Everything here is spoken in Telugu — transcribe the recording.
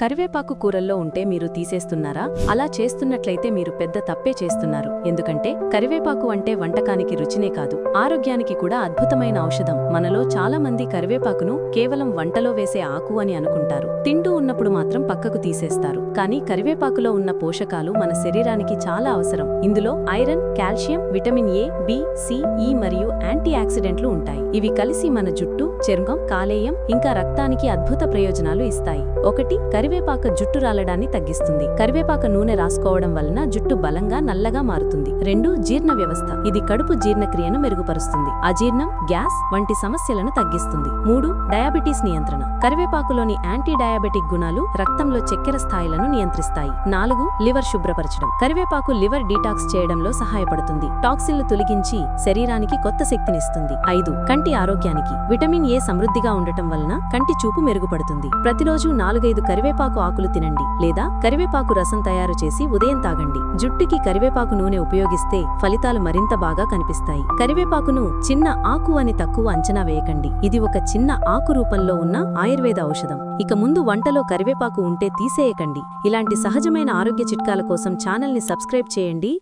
కరివేపాకు కూరల్లో ఉంటే మీరు తీసేస్తున్నారా? అలా చేస్తున్నట్లయితే మీరు పెద్ద తప్పే చేస్తున్నారు. ఎందుకంటే కరివేపాకు అంటే వంటకానికి రుచినే కాదు. ఆరోగ్యానికి కూడా అద్భుతమైన ఔషధం. మనలో చాలా మంది కరివేపాకును కేవలం వంటలో వేసే ఆకు అని అనుకుంటారు. తింటూ ఉన్నప్పుడు మాత్రం పక్కకు తీసేస్తారు. కానీ కరివేపాకులో ఉన్న పోషకాలు మన శరీరానికి చాలా అవసరం. ఇందులో iron calcium vitamin A B C E మరియు యాంటీ ఆక్సిడెంట్లు ఉంటాయి. ఇవి కలిసి మన జుట్టు చర్మం కాలేయం ఇంకా రక్తానికి అద్భుత ప్రయోజనాలు ఇస్తాయి. ఒకటి కరివేపాక జుట్టు రాలడాన్ని తగ్గిస్తుంది. కరివేపాక నూనె రాసుకోవడం వలన జుట్టు బలంగా నల్లగా మారుతుంది. రెండు జీర్ణ వ్యవస్థ. ఇది కడుపు జీర్ణక్రియను మెరుగుపరుస్తుంది. అజీర్ణం గ్యాస్ వంటి సమస్యలను తగ్గిస్తుంది. మూడు డయాబెటీస్ నియంత్రణ. కరివేపాకులోని యాంటీ డయాబెటిక్ గుణాలు రక్తంలో చక్కెర స్థాయిలను నియంత్రిస్తాయి. నాలుగు లివర్ శుభ్రపరచడం. కరివేపాకు లివర్ డీటాక్స్ చేయడంలో సహాయపడుతుంది. టాక్సిన్లు తొలగించి శరీరానికి కొత్త శక్తినిస్తుంది. ఐదు కంటి ఆరోగ్యానికి. విటమిన్ ఏ సమృద్ధిగా ఉండటం వలన కంటి చూపు మెరుగుపడుతుంది. ప్రతిరోజు నాలుగైదు కరివేపాకు ఆకులు తినండి లేదా కరివేపాకు రసం తయారు చేసి ఉదయం తాగండి. జుట్టుకి కరివేపాకు నూనె ఉపయోగిస్తే ఫలితాలు మరింత బాగా కనిపిస్తాయి. కరివేపాకును చిన్న ఆకు అని తక్కువ అంచనా వేయకండి. ఇది ఒక చిన్న ఆకు రూపంలో ఉన్న ఆయుర్వేద ఔషధం. ఇక ముందు వంటలో కరివేపాకు ఉంటే తీసేయకండి. ఇలాంటి సహజమైన ఆరోగ్య చిట్కాల కోసం ఛానల్ని సబ్స్క్రైబ్ చేయండి.